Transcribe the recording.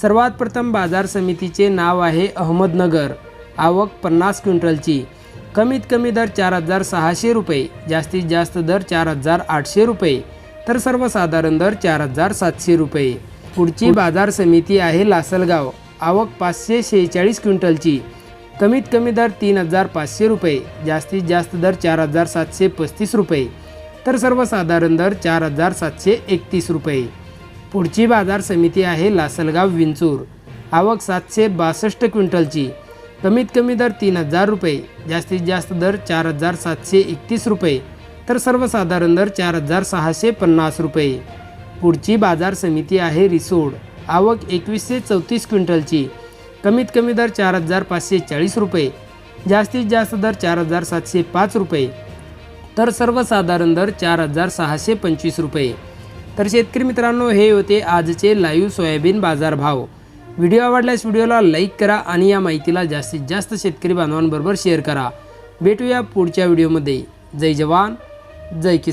सर्वात प्रथम बाजार समितीचे नाव आहे अहमदनगर. आवक पन्नास क्विंटलची. कमीत कमी दर चार हजार सहाशे रुपये. जास्तीत जास्त दर चार हजार आठशे रुपये. तर सर्वसाधारण दर चार हजार सातशे रुपये. पुढची बाजार समिती आहे लासलगाव. आवक पाचशे शेहेचाळीस क्विंटलची. कमीत कमी दर तीन हजार पाचशे रुपये. जास्तीत जास्त दर चार हजार सातशे पस्तीस रुपये. तर सर्वसाधारण दर चार हजार सातशे एकतीस रुपये. पुढची बाजार समिती आहे लासलगाव विंचूर. आवक सातशे बासष्ट क्विंटलची. कमीत कमी दर तीन हजार रुपये जास्तीत जास्त दर चार हजार सातशे एकतीस रुपये तर सर्वसाधारण दर चार हजार सहाशे पन्नास रुपये. पुढची बाजार समिती आहे रिसोड. आवक एकवीसशे चौतीस क्विंटलची. कमीत कमी दर चार हजार पाचशे चाळीस रुपये जास्तीत जास्त दर चार हजार सातशे पाच रुपये तर सर्वसाधारण दर चार हजार सहाशे पंचवीस रुपये. तर शेतकरी मित्रांनो हे होते आजचे लाईव्ह सोयाबीन बाजारभाव व्हिडिओ आवडल्यास व्हिडिओला लाईक करा आणि या माहितीला जास्तीत जास्त शेतकरी बांधवांबरोबर शेअर करा. भेटूया पुढच्या व्हिडिओमध्ये. जय जवान जय किसान.